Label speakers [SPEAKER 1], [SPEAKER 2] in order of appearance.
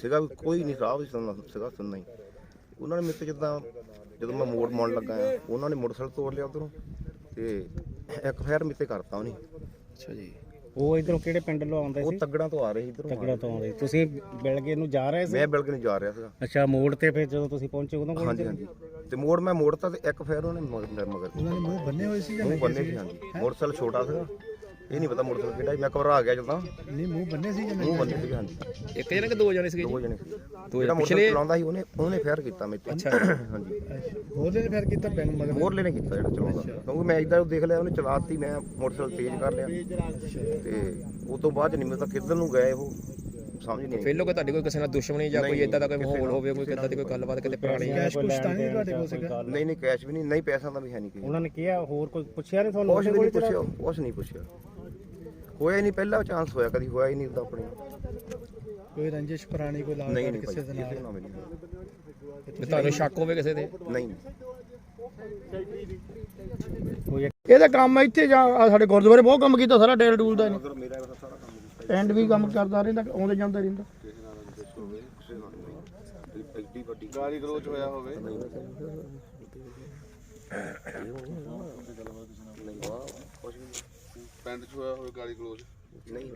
[SPEAKER 1] ਸੀਗਾ ਵੀ ਕੋਈ ਨਹੀਂ ਰਾਹ ਵੀ ਸੁਣਨਾ ਸੀਗਾ ਸੁਣਨਾ ਹੀ। ਉਹਨਾਂ ਨੇ ਮੇਰੇ ਤੇ ਜਿੱਦਾਂ ਜਦੋਂ ਮੈਂ ਮੋੜ ਮੋੜ ਲੱਗਾ ਆ ਉਹਨਾਂ ਨੇ ਮੋਟਰਸਾਈਕਲ ਤੋੜ ਲਿਆ ਉਧਰੋਂ ਤੇ ਇੱਕ ਫੇਰ ਮੇਰੇ ਤੇ ਕਰਤਾ ਉਹਨੇ।
[SPEAKER 2] ਅੱਛਾ ਜੀ।
[SPEAKER 3] ਉਹ ਇਧਰੋਂ ਕਿਹੜੇ ਪਿੰਡ ਲੋ ਆਉਂਦੇ
[SPEAKER 1] ਉਹ
[SPEAKER 3] ਸੀ?
[SPEAKER 1] ਤੱਗੜਾਂ ਤੋਂ ਆ ਰਹੇ ਸੀ ਇਧਰੋਂ।
[SPEAKER 3] ਤਕੜਾ ਤੋਂ ਆਉਂਦੇ ਸੀ। ਤੁਸੀਂ ਬਿਲਗੇ ਨੂੰ ਜਾ ਰਹੇ ਸੀ?
[SPEAKER 1] ਮੈਂ ਬਿਲਕੁਲ ਨਹੀਂ ਜਾ ਰਿਹਾ ਸੀਗਾ।
[SPEAKER 3] ਅੱਛਾ ਮੋੜ ਤੇ ਫਿਰ ਜਦੋਂ ਤੁਸੀਂ ਪਹੁੰਚੇ ਉਦੋਂ ਕੋਲ
[SPEAKER 1] ਹਾਂਜੀ ਹਾਂਜੀ। ਤੇ ਮੋੜ ਮੈਂ ਮੋੜਤਾ ਤੇ ਇੱਕ ਫੇਰ ਉਹਨੇ ਮਗਰ ਮਗਰ
[SPEAKER 2] ਉਹਨਾਂ ਨੇ ਮੂੰਹ ਬੰਨੇ ਹੋਏ ਸੀ ਜਾਂ
[SPEAKER 1] ਮੂੰਹ ਬੰਨੇ ਸੀ? ਹਾਂਜੀ। ਮੋਟਰਸਾਈਕਲ ਛੋਟਾ ਸੀਗਾ। ਇਹ ਨਹੀਂ ਪਤਾ ਮੋਟਰਸਾਈਕਲ ਕਿਹੜਾ ਸੀ, ਮੈਂ ਘਬਰਾ ਗਿਆ ਜਦੋਂ।
[SPEAKER 2] ਨਹੀਂ ਮੂੰਹ ਬੰਨੇ ਸੀ ਜਾਂ
[SPEAKER 1] ਮੂੰਹ ਬੰਨੇ ਸੀ ਹਾਂਜੀ।
[SPEAKER 4] ਇੱਕ ਜਣੇ ਕਿ ਦੋ ਜਣੇ ਸੀਗੇ
[SPEAKER 1] ਦੋ ਜਣੇ। ਸੀ
[SPEAKER 4] ਦੋ
[SPEAKER 1] ਜਿਹੜਾ
[SPEAKER 4] ਜਣੇ।
[SPEAKER 1] ਮੋਟਰਸਾਈਕਲ
[SPEAKER 4] ਪਿਛਲੇ
[SPEAKER 1] ਚਲਾਉਂਦਾ ਸੀ ਉਹਨੇ ਉਹਨੇ ਫੇਰ ਕੀਤਾ ਮੇਰੇ ਤੇ। ਹਾਂਜੀ।
[SPEAKER 2] ਹੋਰ ਨੇ ਫਿਰ ਕੀਤਾ ਪੈਨ ਮਗਰ
[SPEAKER 1] ਮੋਰਲੇ ਨੇ ਕੀਤਾ ਜਿਹੜਾ ਚਲਾਉਂਦਾ। ਕਿਉਂਕਿ ਮੈਂ ਇਦਾਂ ਦੇਖ ਲਿਆ ਉਹਨੇ ਚਲਾਤੀ ਮੈਂ ਮੋਟਰਸਾਈਕਲ ਤੇਜ਼ ਕਰ ਲਿਆ। ਤੇ ਉਸ ਤੋਂ ਬਾਅਦ ਨਹੀਂ ਮੈਨੂੰ ਤਾਂ ਕਿੱਧਰ ਨੂੰ ਗਏ ਉਹ ਸਮਝ ਨਹੀਂ ਆਈ।
[SPEAKER 4] ਕੋਈ ਤੁਹਾਡੀ ਕੋਈ ਕਿਸੇ ਨਾਲ ਦੁਸ਼ਮਣੀ ਜਾਂ ਕੋਈ ਇਦਾਂ ਦਾ ਕੋਈ ਮਾਹੌਲ ਹੋਵੇ ਕੋਈ ਕਿੱਦਾਂ ਦੀ ਕੋਈ ਗੱਲਬਾਤ ਕਿਤੇ ਪੁਰਾਣੀ
[SPEAKER 2] ਕੈਸ਼ ਕੁਛ ਤਾਂ ਨਹੀਂ ਤੁਹਾਡੇ ਕੋਲ ਸੀਗਾ?
[SPEAKER 1] ਨਹੀਂ ਨਹੀਂ ਕੈਸ਼ ਵੀ ਨਹੀਂ ਨਹੀਂ ਪੈਸਾ ਦਾ ਵੀ ਹੈ ਨਹੀਂ ਕਿਸੇ
[SPEAKER 3] ਉਹਨਾਂ ਨੇ ਕਿਹਾ ਹੋਰ ਕੋਈ ਪੁੱਛਿਆ ਨਹੀਂ ਤੁਹਾਨੂੰ
[SPEAKER 1] ਕੁਛ ਵੀ ਨਹੀਂ ਪੁੱਛਿਆ ਕੁਛ ਨਹੀਂ ਪੁੱਛਿਆ। ਹੋਇਆ ਹੀ ਨਹੀਂ ਪਹਿਲਾ ਚਾਂਸ ਹੋਇਆ ਕਦੀ ਹੋਇਆ ਹੀ ਨਹੀਂ ਉਦਾਂ ਆਪਣੇ।
[SPEAKER 2] ਕੋਈ ਰੰਜਿਸ਼ ਪੁਰਾਣੀ ਕੋਈ ਲਾਗ
[SPEAKER 1] ਨਹੀਂ
[SPEAKER 2] ਕਿਸੇ ਦੇ ਨਾਲ?
[SPEAKER 1] ਨਾਲ ਵੀ ਨਹੀਂ
[SPEAKER 4] ਤੇ ਤੁਹਾਨੂੰ ਸ਼ੱਕ ਹੋਵੇ ਕਿਸੇ ਤੇ
[SPEAKER 1] ਨਹੀਂ।
[SPEAKER 3] ਕੋਈ
[SPEAKER 5] ਇਹਦਾ ਕੰਮ ਇੱਥੇ ਜਾਂ ਆਹ ਸਾਡੇ ਗੁਰਦੁਆਰੇ ਬਹੁਤ ਕੰਮ ਕੀਤਾ ਸਾਰਾ ਟੇਲ ਟੂਲ ਦਾ ਇਹਨੇ।
[SPEAKER 1] ਅਗਰ ਮੇਰਾ ਇਹਦਾ ਸਾਰਾ ਕੰਮ
[SPEAKER 5] ਐਂਡ ਵੀ ਕੰਮ ਕਰਦਾ ਰਹਿੰਦਾ ਆਉਂਦੇ ਜਾਂਦੇ ਰਹਿੰਦਾ।
[SPEAKER 1] ਕਿਸੇ ਨਾਲ ਇੰਟਰਸਟ ਹੋਵੇ ਕਿਸੇ ਨਾਲ ਨਹੀਂ। ਐਡੀ ਵੱਡੀ
[SPEAKER 6] ਗਾਲੀ ਗਲੋਚ ਹੋਇਆ ਹੋਵੇ।
[SPEAKER 1] ਨਹੀਂ। ਕੁਛ ਵੀ
[SPEAKER 6] ਪਿੰਡ 'ਚ ਹੋਇਆ ਹੋਵੇ ਗਾਲੀ ਗਲੋਚ?
[SPEAKER 1] ਨਹੀਂ